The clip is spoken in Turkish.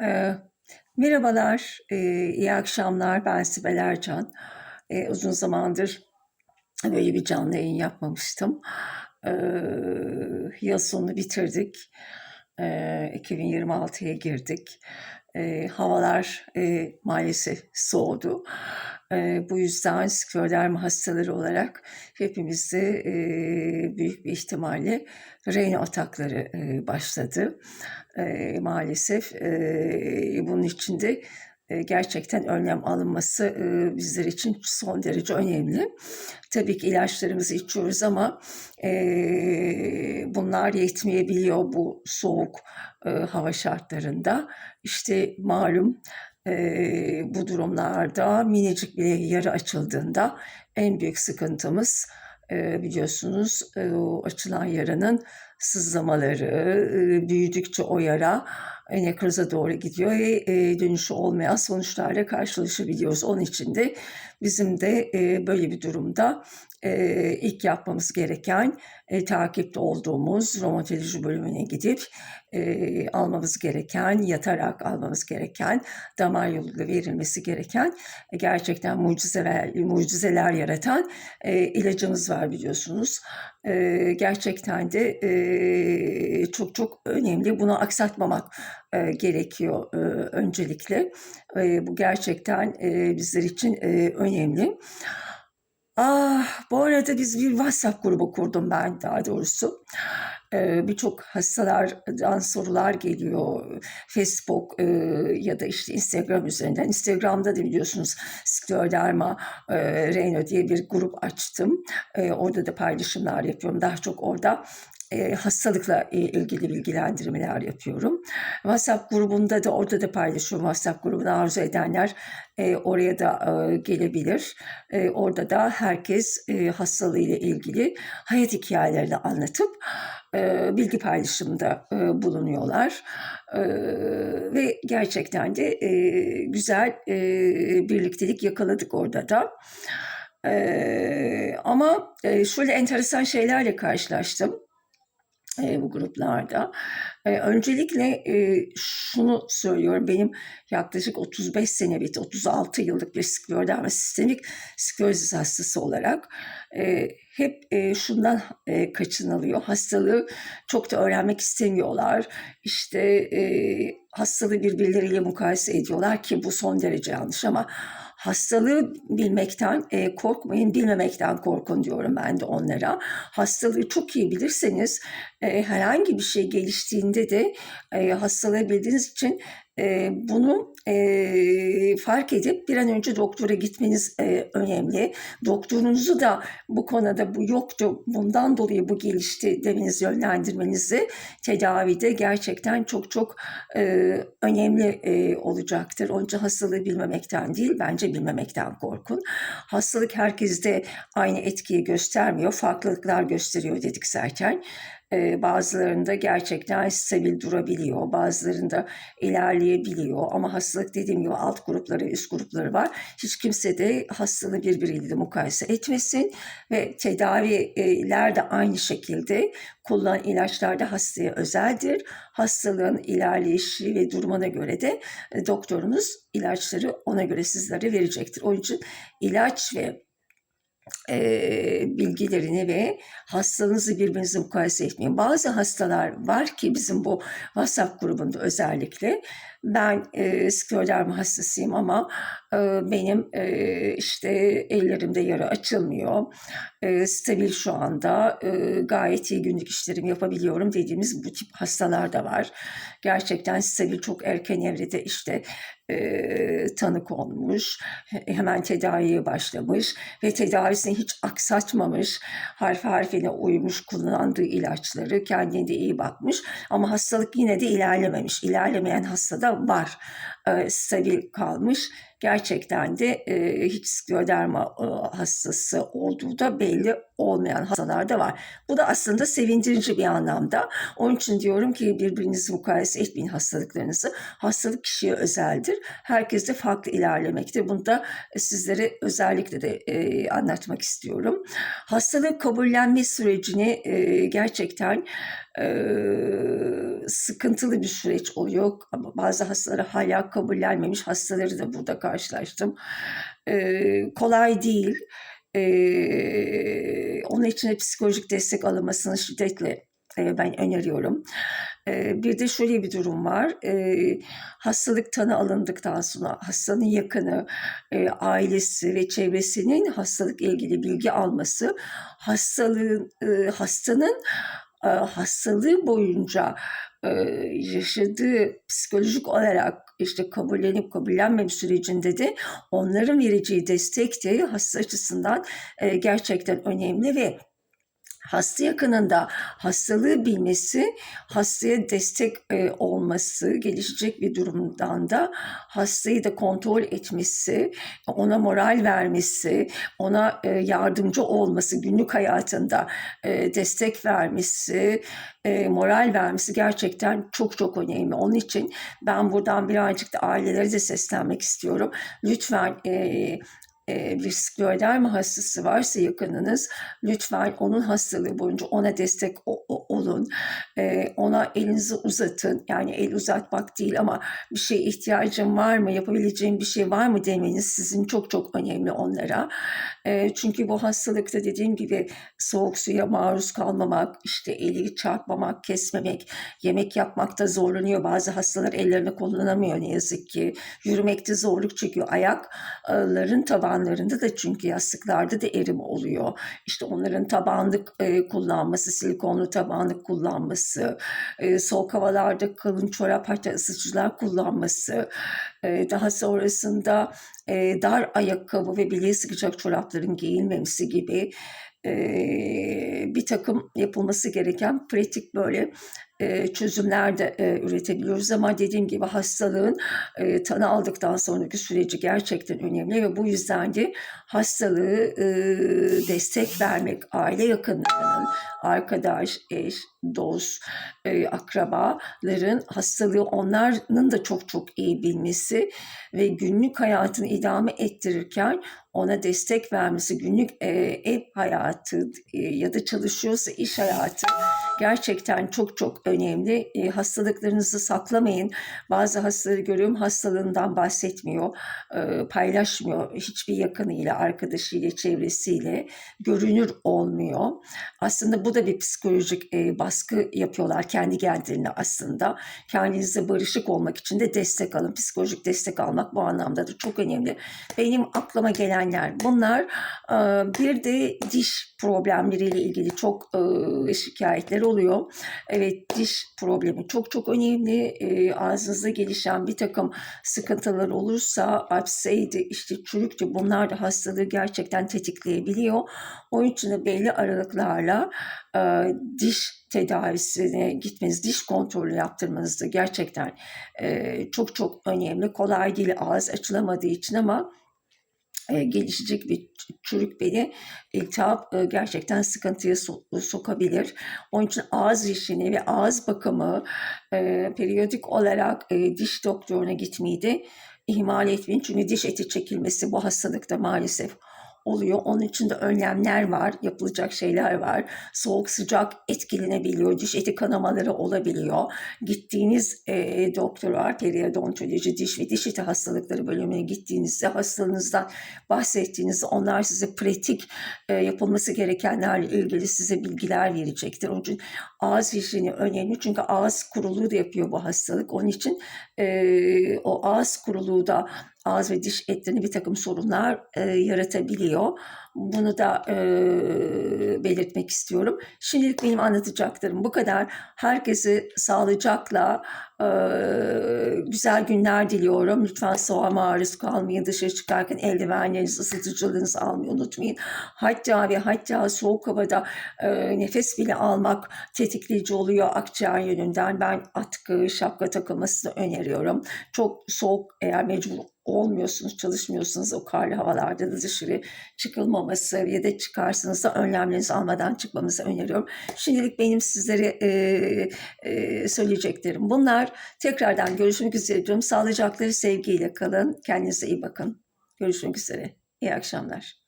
Eee, merhabalar, eee, iyi akşamlar. Ben Sibel Ercan. Eee, uzun zamandır böyle bir canlı yayın yapmamıştım. Eee, yıl sonunu bitirdik. Eee, 2026'ya girdik. Eee, havalar eee, maalesef soğudu. Eee, bu yüzden skleroderma hastaları olarak hepimizde eee, büyük bir ihtimalle Raynaud atakları eee, başladı. Eee, maalesef eee, bunun için de eee, gerçekten önlem alınması bizler için son derece önemli. Tabii ki ilaçlarımızı içiyoruz ama bunlar yetmeyebiliyor bu soğuk hava şartlarında. İşte malum bu durumlarda minicik bir yara açıldığında en büyük sıkıntımız biliyorsunuz açılan yaranın sızlamaları, büyüdükçe o yara nekroza doğru gidiyor ve dönüşü olmayan sonuçlarla karşılaşabiliyoruz. Onun için de bizim de böyle bir durumda ilk yapmamız gereken takipte olduğumuz romatoloji bölümüne gidip almamız gereken, yatarak almamız gereken, damar yoluyla verilmesi gereken e, gerçekten mucizeler, mucizeler yaratan ilacımız var biliyorsunuz. Gerçekten de çok çok önemli. Bunu aksatmamak e, gerekiyor e, öncelikle. E, bu gerçekten e, bizler için e, önemli. Ah, bu arada biz bir WhatsApp grubu kurdum ben daha doğrusu. Birçok hastalardan sorular geliyor. Facebook ya da işte Instagram üzerinden. Instagram'da da biliyorsunuz Skleroderma Reyno diye bir grup açtım. Orada da paylaşımlar yapıyorum. Daha çok orada e, hastalıkla ilgili bilgilendirmeler yapıyorum. WhatsApp grubunda da orada da paylaşıyorum. WhatsApp grubunu arzu edenler oraya da gelebilir. Orada da herkes e, hastalığıyla ilgili hayat hikayelerini anlatıp bilgi paylaşımında e, bulunuyorlar. Ve gerçekten de güzel birliktelik yakaladık orada da. Ama şöyle enteresan şeylerle karşılaştım e, bu gruplarda. E, öncelikle e, şunu söylüyorum. Benim yaklaşık 35 sene bitti, 36 yıllık bir skleroderma sistemik sklerozis hastası olarak e, hep e, şundan e, kaçınılıyor. Hastalığı çok da öğrenmek istemiyorlar. İşte e, hastalığı birbirleriyle mukayese ediyorlar ki bu son derece yanlış ama hastalığı bilmekten e, korkmayın, bilmemekten korkun diyorum ben de onlara. Hastalığı çok iyi bilirseniz e, herhangi bir şey geliştiğinde de e, hastalığı bildiğiniz için e, bunu e, fark edip bir an önce doktora gitmeniz e, önemli. Doktorunuzu da bu konuda bu yoktu, bundan dolayı bu gelişti demeniz yönlendirmenizi tedavide gerçekten çok çok e, önemli e, olacaktır. Onun için hastalığı bilmemekten değil, bence bilmemekten korkun. Hastalık herkeste aynı etkiyi göstermiyor, farklılıklar gösteriyor dedik zaten. Bazılarında gerçekten stabil durabiliyor, bazılarında ilerleyebiliyor ama hastalık dediğim gibi alt grupları, üst grupları var. Hiç kimse de hastalığı birbiriyle mukayese etmesin ve tedaviler de aynı şekilde kullanılan ilaçlar da hastaya özeldir. Hastalığın ilerleyişi ve durumuna göre de e, doktorunuz ilaçları ona göre sizlere verecektir. Onun için ilaç ve e, bilgilerini ve hastalığınızı birbirinize mukayese etmeyin. Bazı hastalar var ki bizim bu WhatsApp grubunda özellikle ben e, skleroderma hastasıyım ama e, benim e, işte ellerimde yara açılmıyor. E, stabil şu anda e, gayet iyi günlük işlerimi yapabiliyorum dediğimiz bu tip hastalar da var. Gerçekten stabil çok erken evrede işte e, tanık olmuş, hemen tedaviye başlamış ve tedavisini hiç aksatmamış, harf harfine uymuş, kullandığı ilaçları kendine iyi bakmış ama hastalık yine de ilerlememiş. İlerlemeyen hastada var, stabil kalmış gerçekten de e, hiç skleroderma e, hastası olduğu da belli olmayan hastalar da var. Bu da aslında sevindirici bir anlamda. Onun için diyorum ki birbirinizi mukayese etmeyin hastalıklarınızı. Hastalık kişiye özeldir. Herkes de farklı ilerlemekte. Bunu da sizlere özellikle de e, anlatmak istiyorum. Hastalık kabullenme sürecini e, gerçekten Eee, sıkıntılı bir süreç oluyor. Ama bazı hastaları hala kabullenmemiş hastaları da burada karşılaştım. Eee, kolay değil. Eee, onun için de psikolojik destek alınmasını şiddetle e, ben öneriyorum. E, bir de şöyle bir durum var. E, hastalık tanı alındıktan sonra hastanın yakını, e, ailesi ve çevresinin hastalık ilgili bilgi alması hastalığın e, hastanın e, hastalığı boyunca e, yaşadığı psikolojik olarak işte kabullenip kabullenmem sürecinde de onların vereceği destek de hasta açısından e, gerçekten önemli ve hasta yakınında hastalığı bilmesi, hastaya destek e, olması, gelişecek bir durumdan da hastayı da kontrol etmesi, ona moral vermesi, ona e, yardımcı olması, günlük hayatında e, destek vermesi, e, moral vermesi gerçekten çok çok önemli. Onun için ben buradan birazcık da ailelere de seslenmek istiyorum. Lütfen e, bir skleroderma hastası varsa yakınınız lütfen onun hastalığı boyunca ona destek olun. Ona elinizi uzatın. Yani el uzatmak değil ama bir şeye ihtiyacın var mı, yapabileceğin bir şey var mı demeniz sizin çok çok önemli onlara. Çünkü bu hastalıkta dediğim gibi soğuk suya maruz kalmamak, işte eli çarpmamak, kesmemek, yemek yapmakta zorlanıyor. Bazı hastalar ellerini kullanamıyor ne yazık ki. Yürümekte zorluk çekiyor. Ayakların tabanlarında da çünkü yastıklarda da erim oluyor. İşte onların tabanlık e, kullanması, silikonlu tabanlık kullanması, e, soğuk havalarda kalın çorap hatta ısıtıcılar kullanması, e, daha sonrasında e, dar ayakkabı ve bileğe sıkacak çorapların giyilmemesi gibi e, bir takım yapılması gereken pratik böyle e, çözümler de e, üretebiliyoruz. Ama dediğim gibi hastalığın e, tanı aldıktan sonraki süreci gerçekten önemli ve bu yüzden de hastalığı e, destek vermek aile yakınlarının arkadaş, eş, dost, akrabaların hastalığı onların da çok çok iyi bilmesi ve günlük hayatını idame ettirirken ona destek vermesi, günlük e, ev hayatı e, ya da çalışıyorsa iş hayatı gerçekten çok çok önemli. E, hastalıklarınızı saklamayın. Bazı hastaları görüyorum hastalığından bahsetmiyor, e, paylaşmıyor hiçbir yakınıyla, arkadaşıyla, çevresiyle görünür olmuyor. Aslında bu da bir psikolojik e, baskı yapıyorlar kendi kendilerine aslında. Kendinize barışık olmak için de destek alın. Psikolojik destek almak bu anlamda da çok önemli. Benim aklıma gelenler bunlar. E, bir de diş problemleriyle ilgili çok e, şikayetler oluyor. Evet diş problemi çok çok önemli. E, ağzınızda gelişen bir takım sıkıntılar olursa apseydi işte çürükçe bunlar da hastalığı gerçekten tetikleyebiliyor. Onun için de belli aralıklarla e, diş tedavisine gitmeniz, diş kontrolü yaptırmanız da gerçekten e, çok çok önemli. Kolay değil ağız açılamadığı için ama e, gelişecek bir çürük beni iltihap e, gerçekten sıkıntıya so- sokabilir. Onun için ağız işini ve ağız bakımı e, periyodik olarak e, diş doktoruna gitmeyi de ihmal etmeyin. Çünkü diş eti çekilmesi bu hastalıkta maalesef oluyor. Onun için de önlemler var, yapılacak şeyler var. Soğuk sıcak etkilenebiliyor, diş eti kanamaları olabiliyor. Gittiğiniz e, doktora, periodontoloji, diş ve diş eti hastalıkları bölümüne gittiğinizde hastalığınızdan bahsettiğinizde onlar size pratik e, yapılması gerekenlerle ilgili size bilgiler verecektir. Onun için ağız hijyeni önemli çünkü ağız kuruluğu da yapıyor bu hastalık. Onun için e, o ağız kuruluğu da ağız ve diş etlerine bir takım sorunlar e, yaratabiliyor. Bunu da e, belirtmek istiyorum. Şimdilik benim anlatacaklarım bu kadar. Herkesi sağlıcakla e, güzel günler diliyorum. Lütfen soğuğa maruz kalmayın. Dışarı çıkarken eldivenlerinizi, ısıtıcılarınızı almayı unutmayın. Hatta ve hatta soğuk havada e, nefes bile almak tetikleyici oluyor akciğer yönünden. Ben atkı, şapka takılmasını öneriyorum. Çok soğuk eğer mecbur olmuyorsunuz, çalışmıyorsunuz o karlı havalarda da dışarı çıkılmaması ya da çıkarsanız önlemlerinizi almadan çıkmamızı öneriyorum. Şimdilik benim sizlere e, e, söyleyeceklerim bunlar. Tekrardan görüşmek üzere diyorum. Sağlıcakla ve sevgiyle kalın. Kendinize iyi bakın. Görüşmek üzere. İyi akşamlar.